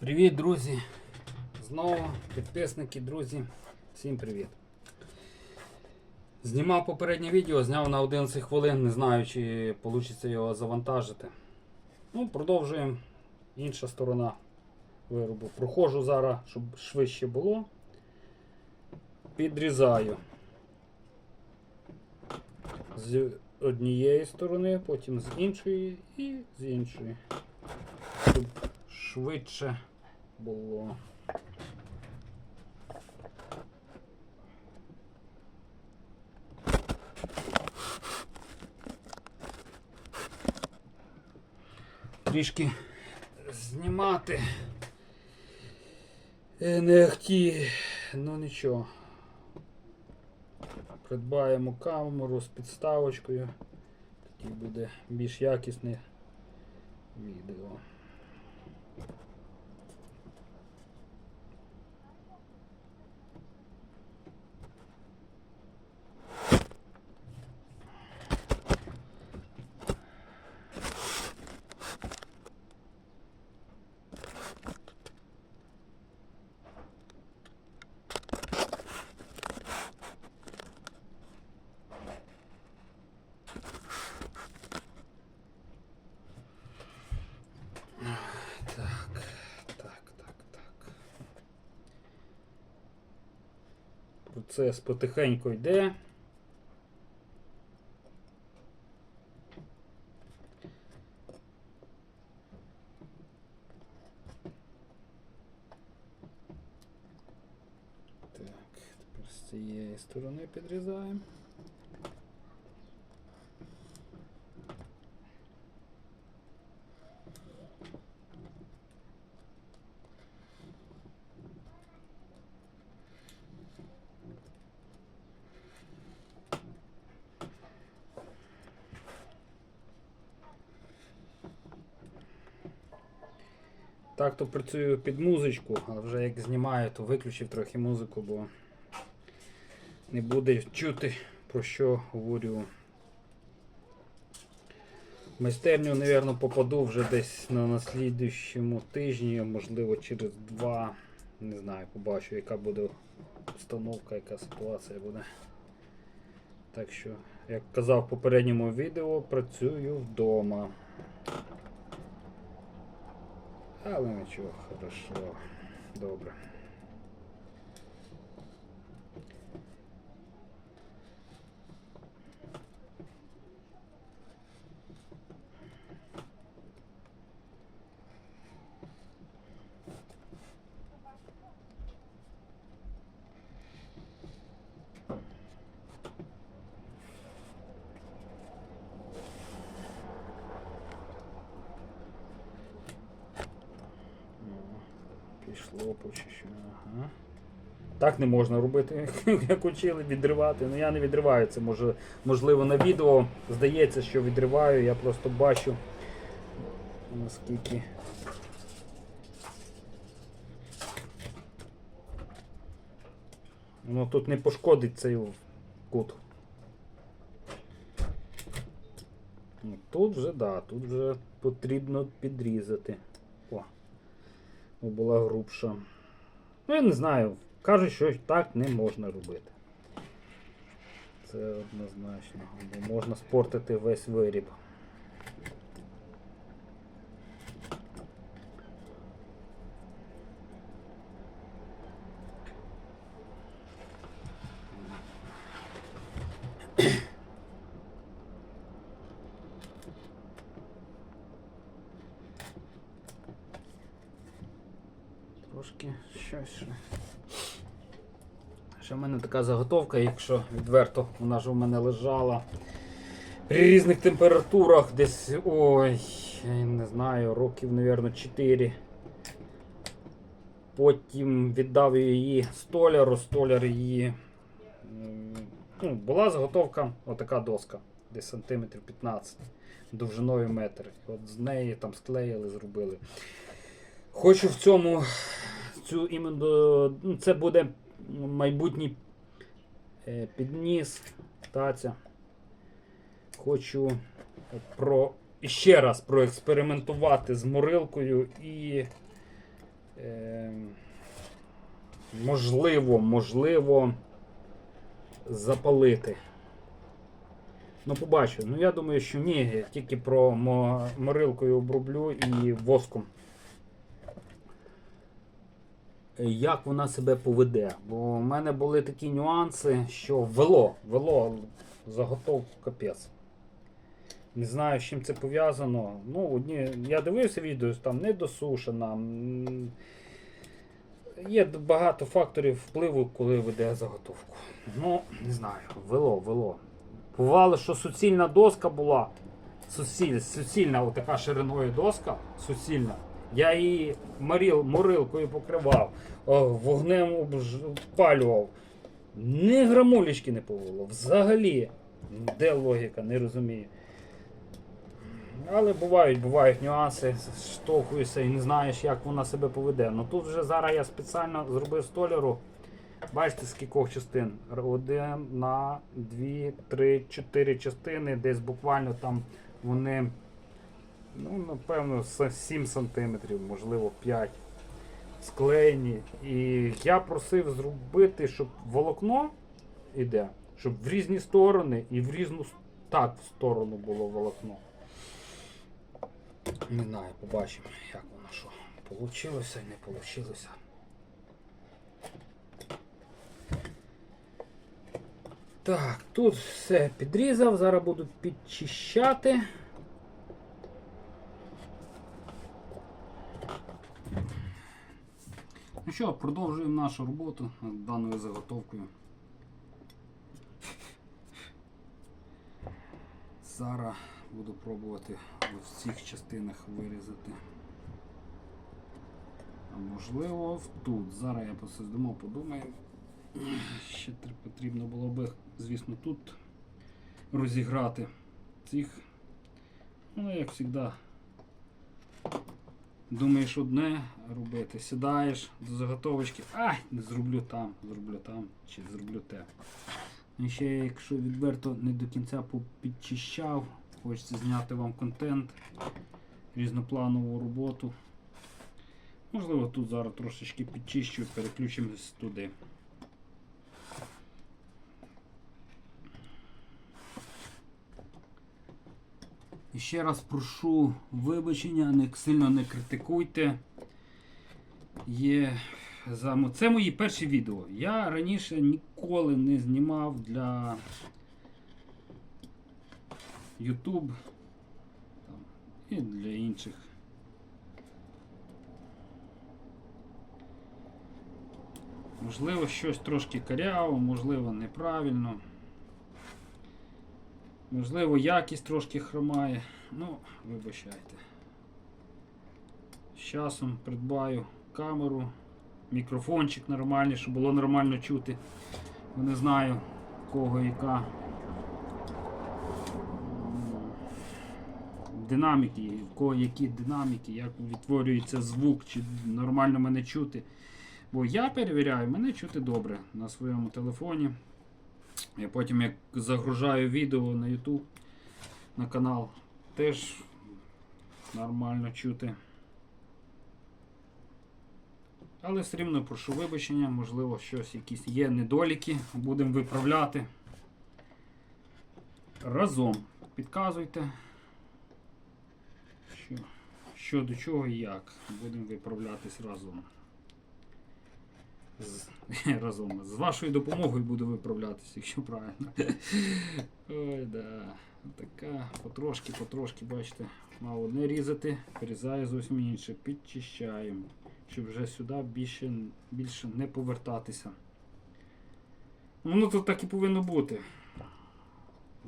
Привіт, друзі! Знову підписники, друзі. Всім привіт. Знімав попереднє відео, зняв на 11 хвилин, не знаю, чи вийде його завантажити. Ну, продовжуємо. Інша сторона виробу. Проходжу зараз, щоб швидше було. Підрізаю з однієї сторони, потім з іншої і з іншої. Щоб швидше було. Трішки знімати. Не хті, ну нічого. Придбаємо камеру з підставочкою. Тоді буде більш якісне відео. Так, так, так, так. Процес потихеньку йде. Так, тепер з цієї сторони підрізаємо. Так, то працюю під музичку, а вже як знімаю, то виключив трохи музику, бо не буде чути про що говорю. Майстерню, мабуть, попаду вже десь на наслідуючому тижні, можливо через два. Не знаю, побачу, яка буде установка, яка ситуація буде. Так що, як казав в попередньому відео, працюю вдома. Але нічого, хорошо. Добре. Пішло почищено. Ага. Так не можна робити, як учили, відривати. Ну я не відриваю це. Може, можливо, на відео здається, що відриваю, я просто бачу наскільки. Воно тут не пошкодить цей кут. Ну, Тут вже, да, тут вже потрібно підрізати. Бо була грубша. Ну, я не знаю. Кажуть, що так не можна робити. Це однозначно. Бо можна спортити весь виріб. Трошки щось. ще. В мене така заготовка, якщо відверто, вона ж у мене лежала при різних температурах десь ой, не знаю, років, мабуть, 4. Потім віддав її столяру, столяр її. Ну, була заготовка, отака доска, десь сантиметрів 15, довжиною метр. От з неї там склеїли, зробили. Хочу в цьому цю іменно, ну, це буде майбутній е, підніс, таця. Хочу про, ще раз проекспериментувати з морилкою і Е, можливо, можливо, запалити. Ну, побачу. Ну, я думаю, що ні, тільки про морилкою оброблю і воском. Як вона себе поведе? Бо в мене були такі нюанси, що вело, вело заготовку капець. Не знаю, з чим це пов'язано. Ну, одні, я дивився відео, там не досушена. м, Є багато факторів впливу, коли веде заготовку. Ну, не знаю, вело, вело. Бувало, що суцільна доска була. Суціль, суцільна отака шириною доска. Суцільна. Я її моріл, морилкою покривав, вогнем обпалював. Ні грамулечки не повело. Взагалі. Де логіка, не розумію. Але бувають, бувають нюанси, штовхуєшся і не знаєш, як вона себе поведе. Ну тут вже зараз я спеціально зробив столяру. Бачите, з кількох частин. Один на дві, три, чотири частини, десь буквально там вони, ну, напевно, 7 сантиметрів, можливо, 5 склеєні. І я просив зробити, щоб волокно іде, щоб в різні сторони і в різну так в сторону було волокно. Не знаю, побачимо, як воно що. Получилося, не получилося. Так, тут все підрізав, зараз буду підчищати. Ну що, продовжуємо нашу роботу над даною заготовкою. Зараз буду пробувати в всіх частинах вирізати. А можливо тут. Зараз я посидимо, подумаю. Ще тр- потрібно було би, звісно, тут розіграти цих. Ну, як завжди. Думаєш одне робити, сідаєш до заготовочки, ай, зроблю там, зроблю там, чи зроблю те. І ще, якщо відверто не до кінця підчищав, хочеться зняти вам контент, різнопланову роботу. Можливо, тут зараз трошечки підчищу, переключимось туди. І ще раз прошу вибачення, не сильно не критикуйте. Є за Це мої перші відео. Я раніше ніколи не знімав для YouTube і для інших. Можливо, щось трошки каряво, можливо, неправильно. Можливо, якість трошки хромає. Ну, вибачайте. З часом придбаю камеру, мікрофончик нормальний, щоб було нормально чути. Не знаю, кого яка. Динаміки, в кого які динаміки, як відтворюється звук, чи нормально мене чути. Бо я перевіряю, мене чути добре на своєму телефоні. Я потім як загружаю відео на YouTube на канал, теж нормально чути. Але все рівно прошу вибачення, можливо, щось якісь є недоліки, будемо виправляти. Разом підказуйте, що, що до чого і як. Будемо виправлятись разом. З, разом. З вашою допомогою буду виправлятися, якщо правильно. Ой, да. Така потрошки, потрошки, бачите, мав одне різати, вирізаю зовсім інше, підчищаємо, щоб вже сюди більше, більше не повертатися. Воно тут так і повинно бути.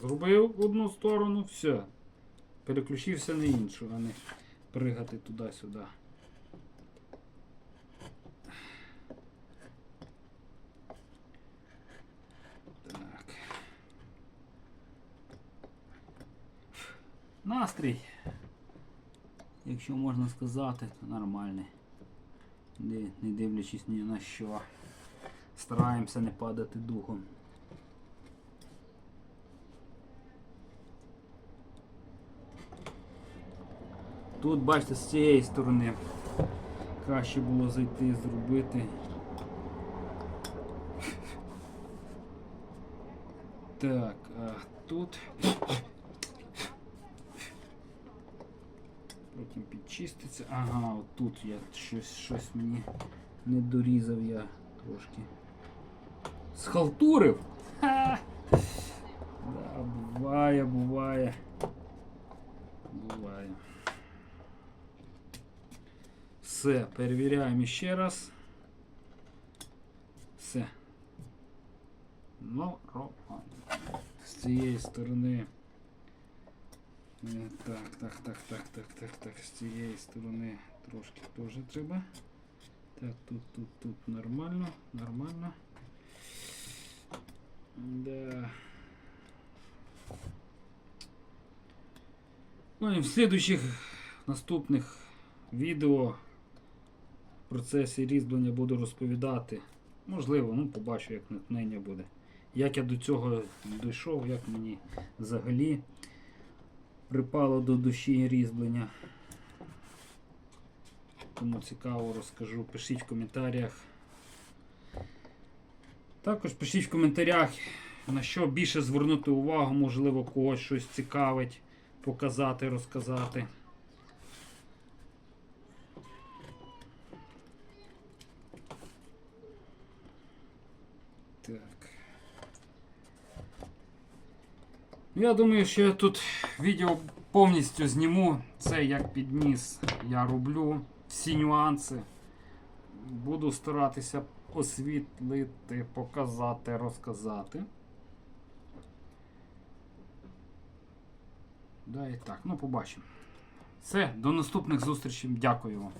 Зробив одну сторону, все. Переключився на іншу, а не пригати туди-сюди. Так. Настрій, якщо можна сказати, то нормальний. Не, дивлячись ні на що. Стараємося не падати духом. Тут, бачите, з цієї сторони краще було зайти зробити. Так, а тут. Потім підчиститься. Ага, от тут я щось, щось мені не дорізав я трошки. Схалтурив? Ха! Да, буває, буває. Буває. Все, перевіряємо ще раз. Все. Нормально. З цієї сторони. Е, Так, так, так, так, так, так, так. З цієї сторони трошки теж треба. Так, тут, тут, тут нормально, нормально. Да. Ну і в слідуючих наступних відео в процесі різьблення буду розповідати. Можливо, ну побачу, як натхнення буде. Як я до цього дійшов, як мені взагалі припало до душі різьблення. Кому цікаво розкажу, пишіть в коментарях. Також пишіть в коментарях, на що більше звернути увагу, можливо, когось щось цікавить, показати, розказати. Так. Я думаю, що я тут відео повністю зніму. Це як підніс я роблю. Всі нюанси. Буду старатися освітлити, показати, розказати. Да, і так, ну побачимо. Все, до наступних зустрічей. Дякую вам.